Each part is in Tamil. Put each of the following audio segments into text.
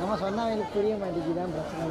நம்ம சொன்னால் எனக்கு புரிய மாட்டேங்குதான் பிரச்சனை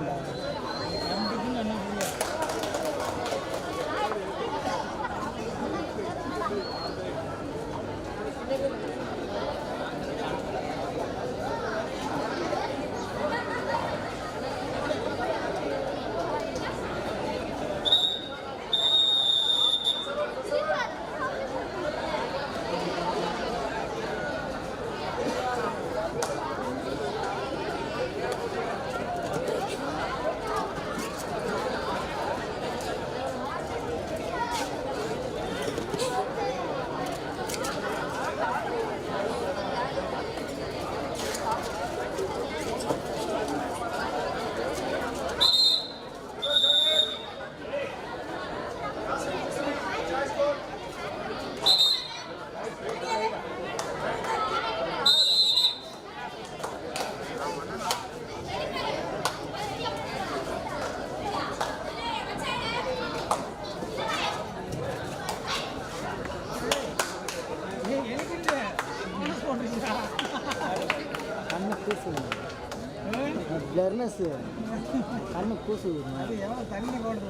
கண்ணு அது எவன் தண்ணி போடுது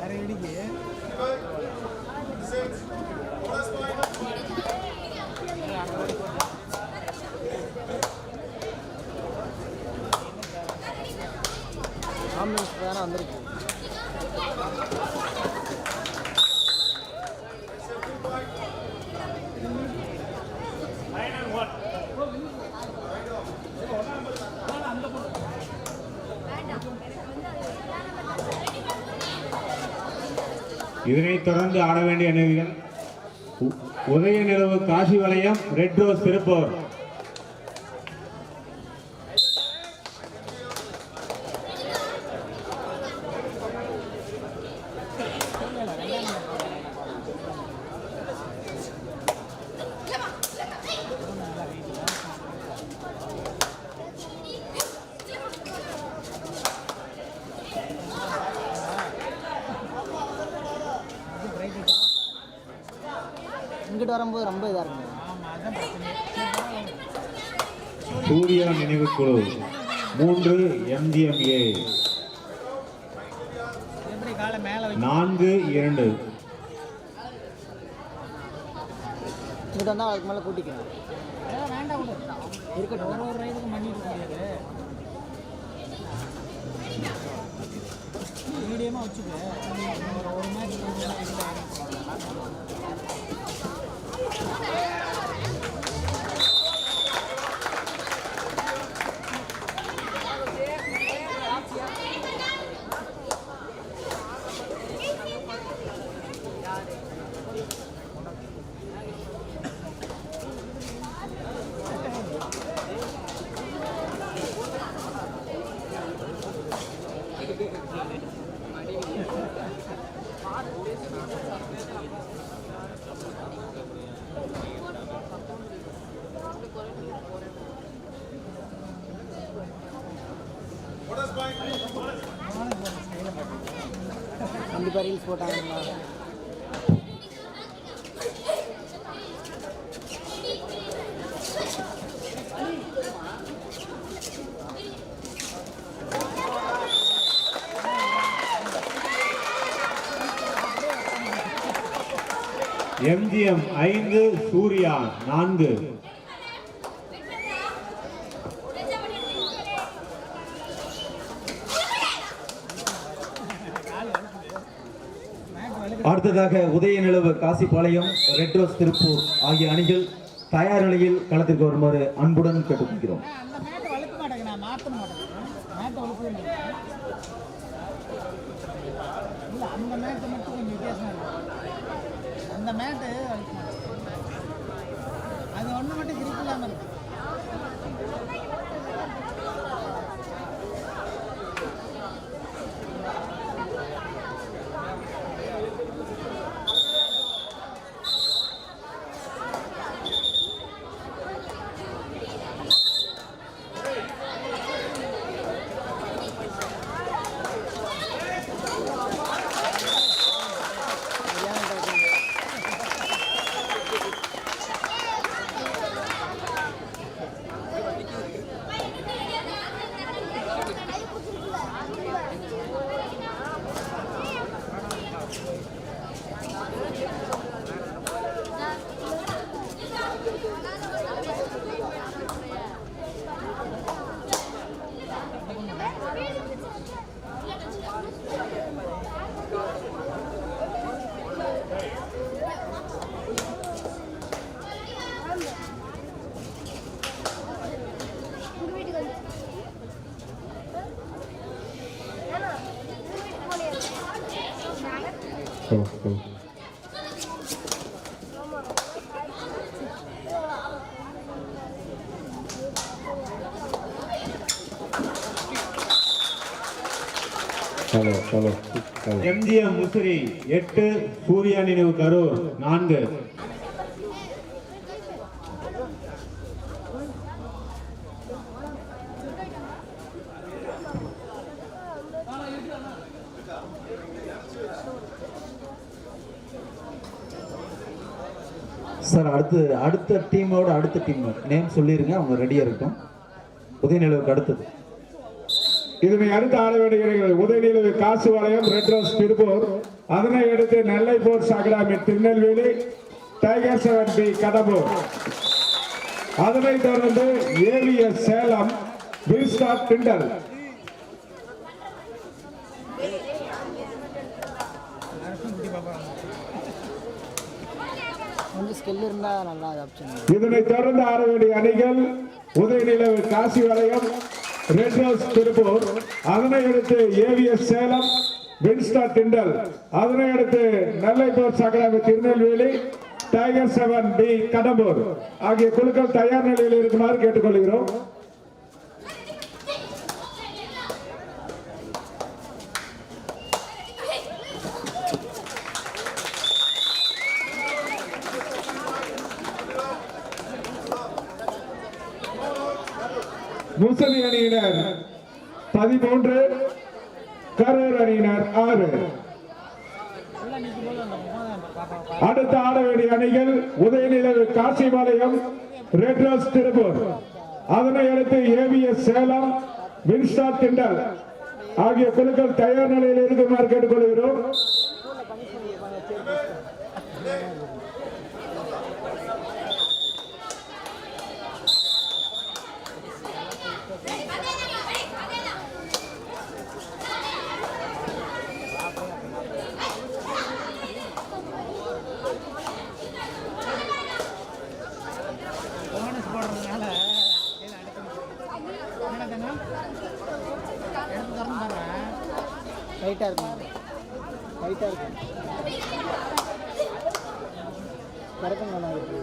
அரை அடிக்கு ஆம்புலன்ஸ் தானே வந்திருக்கு. இதனைத் தொடர்ந்து ஆட வேண்டிய அணிகள் உதய நிலவு காசி வளையம் ரெட் ரோஸ் திருப்பூர். இங்கிட்டு வரும்போது ரொம்ப இதாக பிரச்சனை சூர்யா நினைவு குழு. மூன்று எம்ஜிஎம்ஏ நான்கு இரண்டு. இங்கிட்டு வந்தால் அதுக்கு மேலே விடு இருக்கட்டும். ஒரு ஒரு ரைடுக்கும் பண்ணிட்டு முடியாது மீடியமாக வச்சுக்க. ஒரு மேட்ச் Come on. கண்டிப்பாக ரீல்ஸ் எம்ஜிஎம் ஐந்து சூர்யா நான்கு. அடுத்ததாக உதயநிலவு காசிப்பாளையம் ரெட் ரோஸ் திருப்பூர் ஆகிய அணிகள் தயார் நிலையில் களத்திற்கு வருமாறு அன்புடன் கேட்டுக்கொள்கிறோம். அந்த மேட்டு வழுக்க மாட்டேங்க நான் மாற்ற மாட்டேன் மேட்டை வழுக்கவே மாட்டேன் இல்லை அந்த மேட்டு மட்டும் கொஞ்சம் வித்தியாசமாக இருக்கும் அந்த மேட்டு வழுக்க மாட்டேன் அது ஒன்று மட்டும் கிரிப்பு இல்லாமல் இருக்கு சரியான title oh oh MGM Musiri எட்டு சூர்யா நினைவு கரூர் நான்கு. அடுத்து அடுத்த டீமோட அடுத்த டீம் நேம் சொல்லிருங்க அவங்க ரெடியாக இருக்கும் உதயநிலவுக்கு அடுத்தது. இதுமே அடுத்த ஆட வேண்டிய உதயநிலவு காசுவாளையம் ரெட் ரோஸ் திருப்பூர் அதனை அடுத்து Nellai sports academy Tirunelveli tiger seven B Kadambur அதனைத் தொடர்ந்து ஏவிஎஸ் சேலம் வில்ஸ்டார் திண்டல் கொஞ்சம் ஸ்கில் இருந்தால் நல்லா ஆப்ஷன் இதனைத் தொடர்ந்து ஆட வேண்டிய அணிகள் உதயநிலை காசி வளையம் ரெட் ரோஸ் திருப்பூர் அதனை அடுத்து ஏவிஎஸ் சேலம் வின்ஸ்டா திண்டல் அதனை அடுத்து Nellai sports academy Tirunelveli tiger seven T Kadambur ஆகிய குழுக்கள் தயார் நிலையில் இருக்குமாறு கேட்டுக்கொள்கிறோம். முசலி அணியினர் பதிமூன்று கரூர் அணியினர் ஆறு. அடுத்த ஆட வேண்டிய அணிகள் உதயநிலை காசிபாளையம் ரெட்ராஸ் திருப்பூர். அதனை அடுத்து ஏவிஎஸ் சேலம் வின்ஸ்டார் திண்டல் ஆகிய குழுக்கள் தயார் நிலையில் இருக்குமாறு கேட்டுக்கொள்கிறோம். டைட்டாக இருக்கும். டைட்டாக இருக்கும். திறக்கும் நல்லா இருக்கு.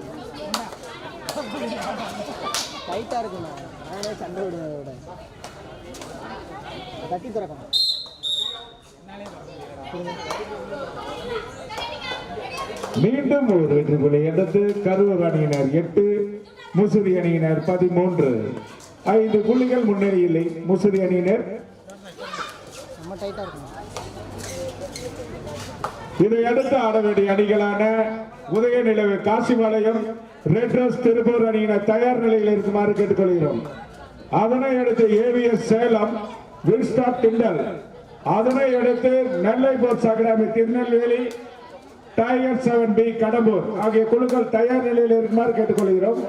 டைட்டாக இருக்குண்ணா நானே சண்டை அதோட. தட்டி திறக்கணும். மீண்டும் ஒரு வெற்றி புள்ளி எடுத்து கரூர் அணியினர் எட்டு முசிறி அணியினர் பதிமூன்று. ஐந்து புள்ளிகள் முன்னேறியில்லை. முசிறி அணியினர் டைட்டாக இருக்குண்ணா இதையடுத்து ஆட வேண்டிய அணிகளான உதயநிலவு காசிபாளையம் ரெட் ரோஸ் திருப்பூர் அணியினர் தயார் நிலையில் இருக்குமாறு கேட்டுக்கொள்கிறோம். அதனை அடுத்து ஏவிஎஸ் சேலம் வில்ஸ்டார் திண்டல் அதனை அடுத்து Nellai sports academy Tirunelveli tiger seven B Kadambur ஆகிய குழுக்கள் தயார் நிலையில் இருக்குமாறு கேட்டுக்கொள்கிறோம்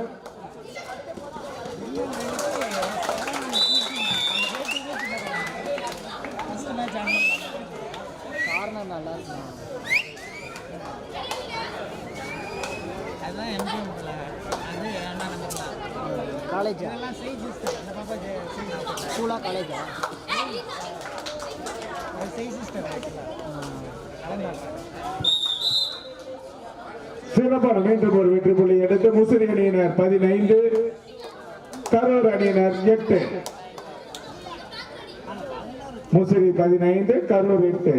ஃபஸ்ட்டு மேட்ச் ஆடணும் கார்னர் நல்லா இருக்குண்ணா அதுதான் எம்ஜிஎம் போல அது ரெண்டாம் நம்பர் தான் காலேஜா இதெல்லாம் சைஸ் சிஸ்டர் அந்த பாப்பா சைஸ் ஸ்கூலா காலேஜா சிறப்பான மீண்டும் ஒரு வெற்றி புள்ளி எடுத்து முசிறி அணியினர் பதினைந்து கரூர் அணியினர் எட்டு. முசிறி பதினைந்து கரூர் எட்டு.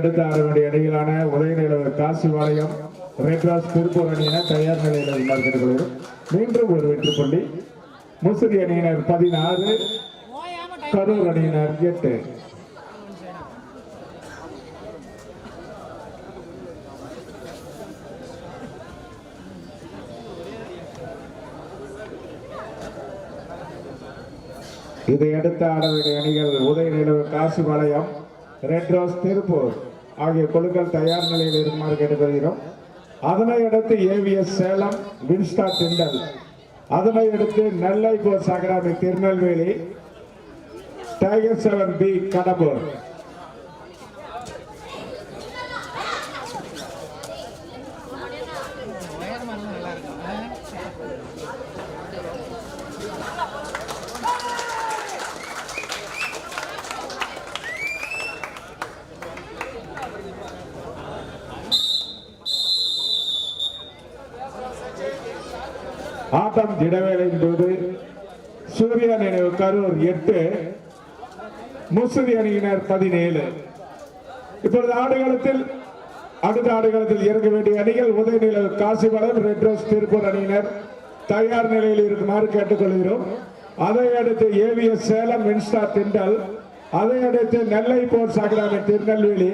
அடுத்த ஆறு அணியிலான உதயநிலவர் காசி வாளையம் ரெட்ராஸ் திருப்பூர் அணியினர் தயார் நிலையில் உள்ளார்கள் மீண்டும் ஒரு வெற்றி புள்ளி. முசிறி அணியினர் பதினாறு கரூர் அணியினர் எட்டு. இதையடுத்து ஆட வேண்டிய அணிகள் Udhayanilavu Kasipalayam red red rose Tiruppur. ஆகிய குழுக்கள் தயார் நிலையில் இருக்குமாறு கேட்டுக்கொள்கிறோம். அதனை அடுத்து ஏவிஎஸ் சேலம் வின்ஸ்டா திண்டல். அதனை அடுத்து Nellai Bose academy Tirunelveli. Tiger seven B Kadambur. ஆட்டம் திடவேளையின் போது சூர்யா நினைவு கரூர் எட்டு முசுதி அணியினர் பதினேழு. இப்பொழுது ஆடுகளத்தில் அடுத்த ஆடுகளத்தில் இறங்க வேண்டிய அணிகள் உதயநிலை காசிபலம் ரெட்ரோஸ் திருப்பூர் அணியினர் தயார் நிலையில் இருக்குமாறு கேட்டுக்கொள்கிறோம். அதை அடுத்து ஏவிஎஸ் சேலம் மின்ஸ்டா திண்டல் அதை அடுத்து நெல்லை போர் சாகராமி திருநெல்வேலி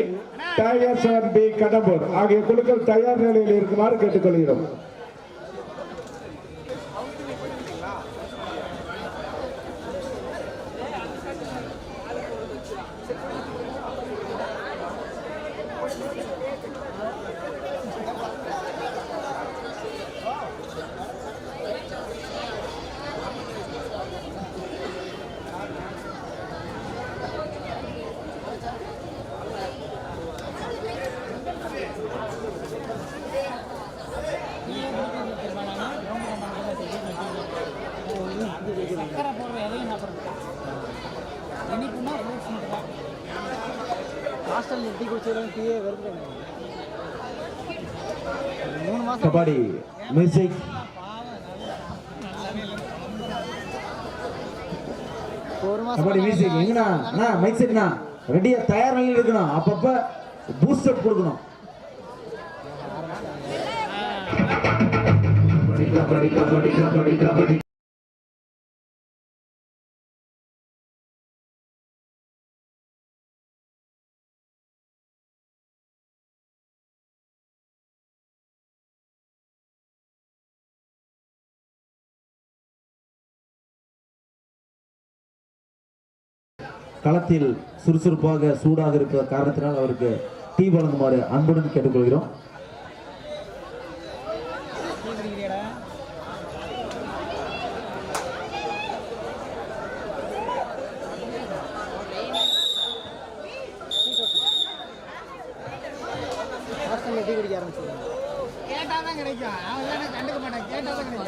டைகர் பி கடம்பூர் ஆகிய குழுக்கள் தயார் நிலையில் இருக்குமாறு கேட்டுக்கொள்கிறோம். கபாடி மியூசிக் கபடி மியூசிக் எங்கண்ணா? அண்ணா மைக் செட்ண்ணா ரெடியா தயார் நிலையில் இருக்கணும். அப்பப்ப பூஸ்டப் கொடுக்கணும். களத்தில் சுறுசுறுப்பாக சூடாக இருக்கிற காரணத்தினால் அவருக்கு டீ வழங்குமாறு அன்புடன் கேட்டுக்கொள்கிறோம். டீ குடிக்கிறியாடா ஹாஸ்டலில் டீ குடிக்க கிடைக்கும். அவன் இல்லைன்னா கண்டுக்க மாட்டான் கேட்டா கிடைக்கும்.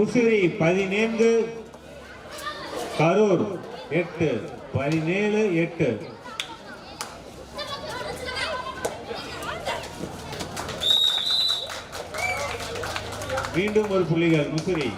உசிரி பதினைந்து கரூர் எட்டு பதினேழு எட்டு. மீண்டும் ஒரு புள்ளிகள் Musiri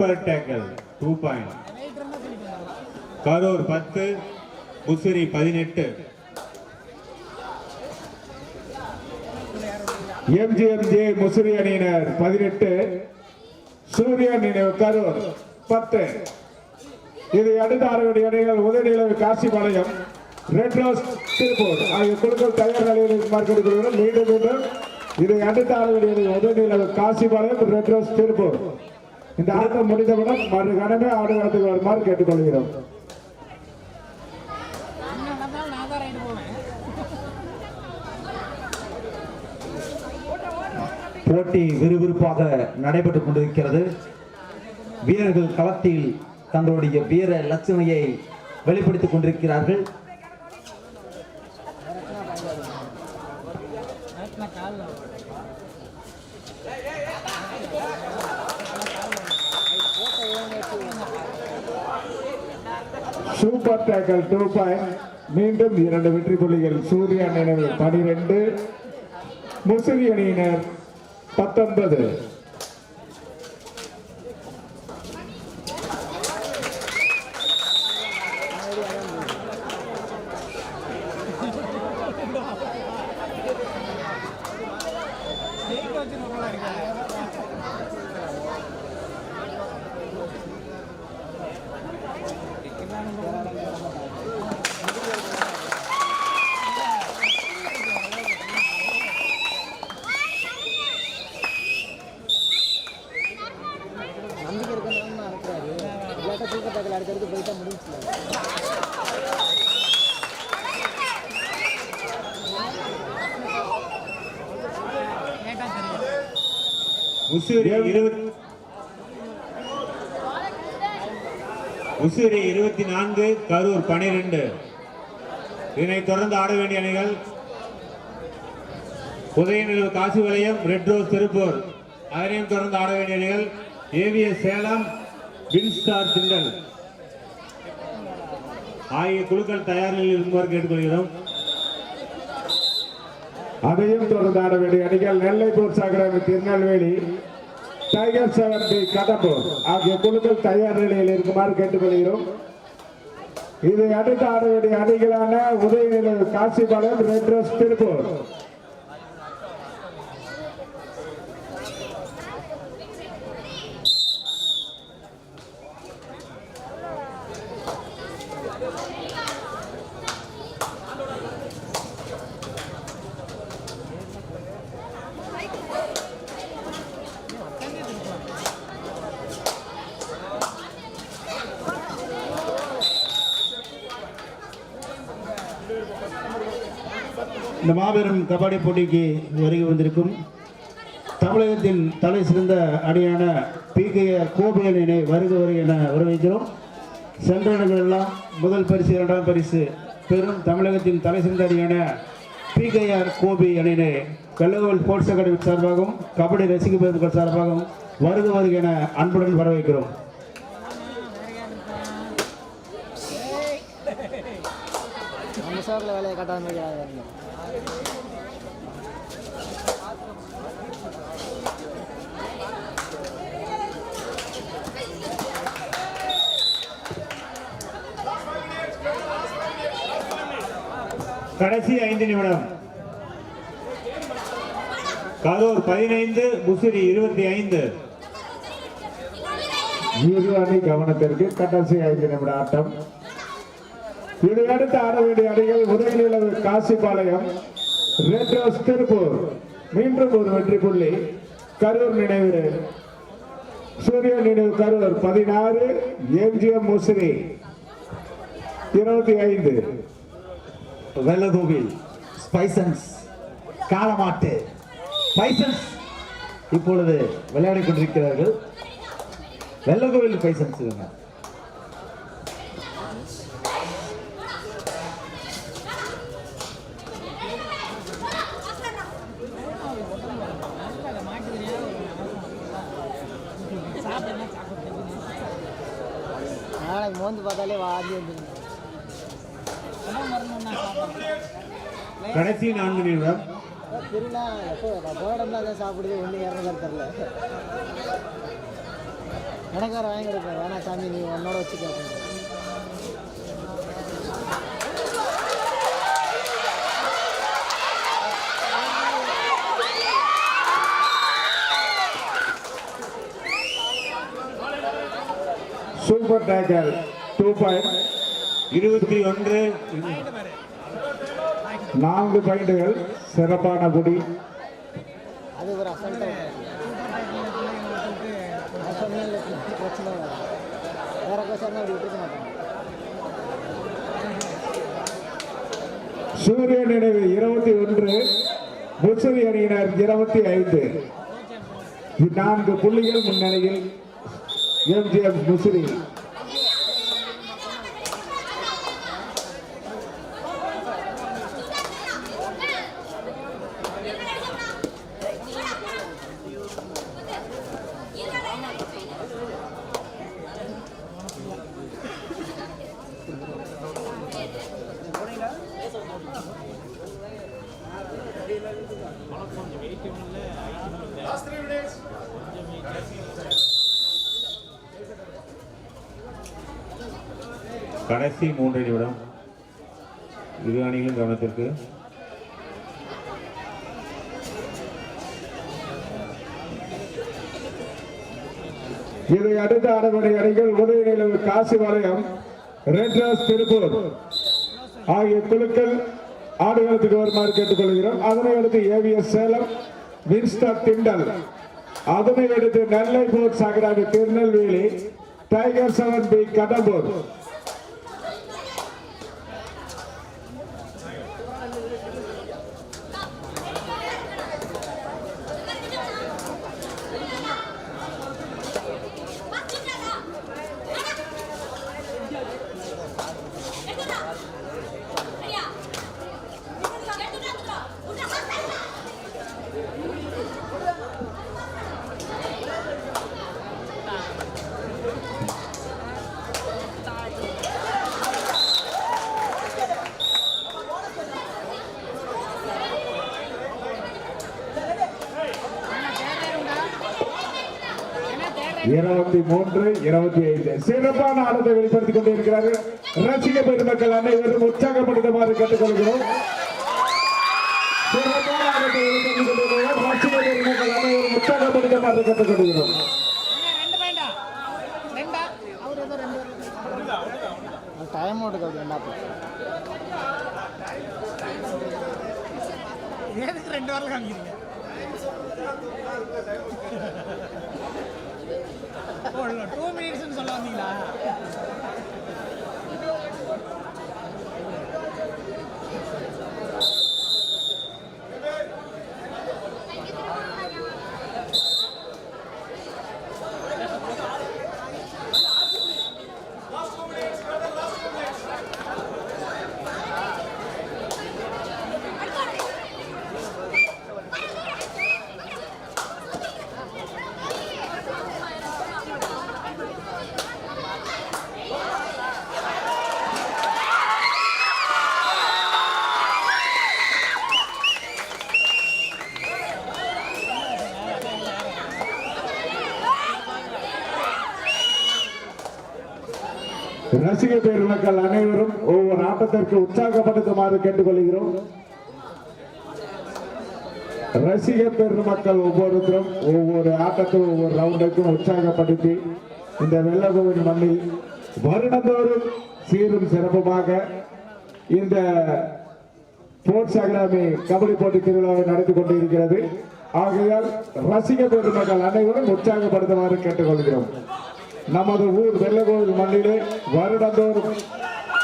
super tackle two point Karur பத்து முசிறி பதினெட்டு. எம்ஜிஎம்ஜே முசிறி அணியினர் பதினெட்டு சூரிய நினைவு கரூர் பத்து. இதை அடுத்த ஆறுபடி அணிகள் உதயநிலவு காசிபாளையம் ரெட் ரோஸ் திருப்பூர். ஆகிய குழுக்கள் தயார் நிலையில் இருக்குமாறு கேட்டுக்கொள்கிறோம் மீண்டும் மீண்டும் இதை அடுத்த ஆறுபடி அணிகள் உதயநிலவு காசிபாளையம் ரெட் ரோஸ் திருப்பூர். இந்த ஆட்டம் முடிந்தவுடன் மறுகணமே ஆடுகளத்துக்கு வருமாறு கேட்டுக்கொள்கிறோம். போட்டி விறுவிறுப்பாக நடைபெற்றுக் கொண்டிருக்கிறது. வீரர்கள் களத்தில் தங்களுடைய வீர லட்சுமையை வெளிப்படுத்திக் கொண்டிருக்கிறார்கள். சூப்பர் டேக்கல் டூ பாயிண்ட் மீண்டும் இரண்டு வெற்றி புள்ளிகள். சூர்யா நினைவு பனிரெண்டு. முசிறி அணியினர் பத்தொன்பது. உசூரி இருபத்தி நான்கு கரூர் பனிரெண்டு. இதனைத் தொடர்ந்து ஆட வேண்டிய அணிகள் உதயநிலவு காசி வலயம் ரெட் ரோஸ் திருப்பூர். அதனையும் தொடர்ந்து ஆட வேண்டிய அணிகள் ஏவிஎஸ் சேலம் வின்ஸ்டார் திண்டல் ஆகிய குழுக்கள் தயார் நிலையில் இருக்குமாறு கேட்டுக்கொள்கிறோம். அதையும் தொடர்ந்து ஆட வேண்டிய அணிகள் நெல்லை போர் சாகரம் Tirunelveli tiger seven B Kadambur ஆகிய குழுக்கள் தயார் நிலையில் இருக்குமாறு கேட்டுக்கொள்கிறோம். இதை அடுத்து ஆட வேண்டிய அணிகளான உதயநிலை காசிபாளையம் ரெட் ரோஸ் திருப்பூர். இந்த மாபெரும் கபடி போட்டிக்கு வருகை வந்திருக்கும் தமிழகத்தின் தலை சிறந்த அணியான பிகேஆர் கோபி அணியினை வருக வருக என வரவேற்கிறோம். சென்ற இடங்களெல்லாம் முதல் பரிசு இரண்டாம் பரிசு பெரும் தமிழகத்தின் தலை சிறந்த அணியான பிகேஆர் கோபி அணியினை வெள்ளகோவில் ஸ்போர்ட்ஸ் அகாடமி சார்பாகவும் கபடி ரசிக பேருந்துகள் சார்பாகவும் வருக வருக என அன்புடன் வரவேற்கிறோம். நம்ம வேலையை காட்டாத மாதிரி கடைசி ஐந்து நிமிடம். கரூர் பதினைந்து முசிறி இருபத்தி ஐந்து இரு அணி கவனத்திற்கு கடைசி ஐந்து நிமிட ஆட்டம். இதையடுத்து ஆட வேண்டிய அணிகள் உதயநிலவு காசிபாளையம் ரெட் ரோஸ் திருப்பூர். மீண்டும் ஒரு வெற்றி புள்ளி. கரூர் நினைவு. சூரிய நினைவு கரூர். பதினாறு எம்ஜிஎம் முசிறி. இருபத்தி ஐந்து. வெள்ளகோவில் ஸ்பைசன்ஸ் காலமாட்டு. ஸ்பைசன்ஸ் இப்பொழுது விளையாடி கொண்டிருக்கிறார்கள். வெள்ளகோவில் ஸ்பைசன்ஸ் இவங்க நாளைக்கு மோந்து பார்த்தாலே வாதி வந்துருங்க. கடைசி நான்கு நிமிடம். தான் சாப்பிடுது ஒன்று இறங்குறது தெரில கணக்கார வாங்கி கொடுப்பேன் வேணா சாமி நீ உன்னோட அப்படின்னு. சூப்பர் டேக்கர் டூ பாயிண்ட் இருபத்தி ஒன்று. நான்கு பாயிண்டுகள். சிறப்பான குடி அது ஒரு சூரிய நினைவு இருபத்தி ஒன்று. புச்சரி அணியினர் இருபத்தி ஐந்து. நான்கு புள்ளிகள் முன்னணியில் எம்ஜிஎம் முசிறி. கடைசி மூன்று நிமிடம் இரு அணிகளும் கவனத்திற்கு. இதை அடுத்த ஆடவரை அணிகள் உதவி காசி வலயம் ரெட்ராஸ் திருப்பூர். ஆகிய குழுக்கள் ஆடுகளத்துக்கு வருமாறு கேட்டுக்கொள்கிறோம். அதனை அடுத்து ஏவிஎஸ் சேலம் வின்ஸ்டர் திண்டல். அதனை அடுத்து நெல்லை போர் சாகராடு Tirunelveli tiger seven B Kadambur. இருபத்தி மூன்று இருபத்தி ஐந்து. சிறப்பான ஆட்டத்தை வெளிப்படுத்திக் கொண்டிருக்கிறார்கள். ரசிக பெருமக்கள் அனைவரும் உற்சாகப்படுத்துமாறு கேட்டுக்கொள்கிறோம். சிறப்பான ஆட்டத்தை வெளிப்படுத்திக் கொண்டிருக்கிறார்கள். ரசிக பெருமக்கள் அனைவரும் உற்சாகப்படுத்துமாறு கேட்டுக்கொள்கிறோம். ரெண்டு பாயிண்டா ரெண்டா அவர் ஏதோ ரெண்டு டைம் என்ன ரெண்டு வாரம் காமிக்கிறீங்க? டூ மினிட்ஸ்னு சொல்ல வந்தீங்களா ரசிக பெருமக்கள் அனைவரும் ஒவ்வொரு ஆட்டத்திற்கு உற்சாகப்படுத்துமாறு கேட்டுக்கொள்கிறோம். ரசிக பெருமக்கள் ஒவ்வொருத்தரும் ஒவ்வொரு ஆட்டத்தில் ஒவ்வொரு ரவுண்டுக்கும் உற்சாகப்படுத்தி இந்த வெள்ளகோவின் மண்ணில் வருடந்தோறும் சீரும் சிறப்புமாக இந்த ஸ்போர்ட்ஸ் அகாடமி கபடி போட்டி திருவிழாவை நடத்தி கொண்டிருக்கிறது. ஆகையால் ரசிக பெருமக்கள் அனைவரும் உற்சாகப்படுத்துமாறு கேட்டுக்கொள்கிறோம். நமது ஊர் வெள்ளகோவில் மண்ணிலே வருடந்தோறும்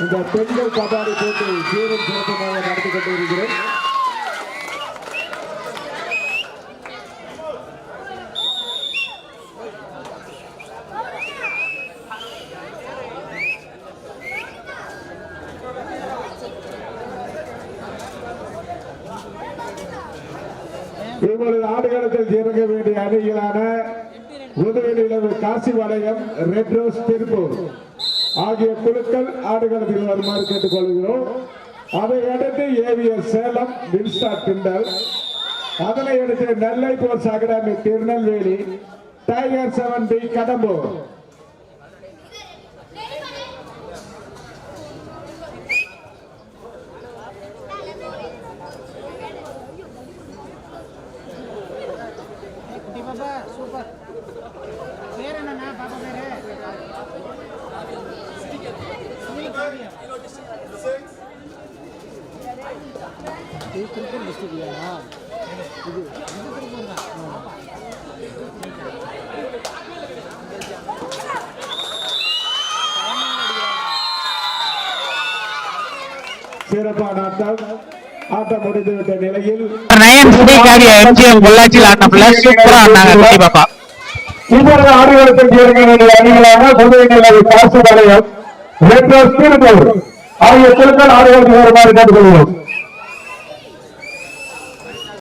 இந்த பெண்கள் கபாடி போட்டி சீரும் சிறப்புமாக நடத்தி கொண்டிருக்கிறேன் இப்பொழுது ஆடுகளத்தில் இறங்க வேண்டிய அணிகளான உதவிநிலவு காசிபாளையம் ரெட் ரோஸ் திருப்பூர். ஆகிய குழுக்கள் ஆடுகளத்தில் வருமாறு கேட்டுக்கொள்கிறோம். அதை அடுத்து ஏவிஎஸ் சேலம் வின்ஸ்டா திண்டல் அதனை அடுத்து Nellai force academy Tirunelveli tiger seven B Kadambur குட்டி பாப்பா சூப்பர் பேர் என்னண்ணா பாப்பா பேரு சிவகாமியா. இது திருப்பூர் டிஸ்ட்ரிக்ட் இல்லையா? இது திருப்பூர் தான் சிறப்பான ஆட்டம். ஆட்டம் முடிந்துவிட்ட நிலையில் நயன் ஸ்ரீகாரி எம்ஜிஎம் பொள்ளாச்சியில் ஆடினப்புல சூப்பரா ஆடினாங்க குட்டி பாப்பா. இப்பொழுது ஆடுகளத்தில் வேண்டிய அணிகளான புதுவைநிலை காசு வளையம் ரெட்ரோஸ் திருப்பூர் ஆகிய குழுக்கள் ஆடுகளத்தில் வருமாறு கேட்டுக்கொள்கிறோம்.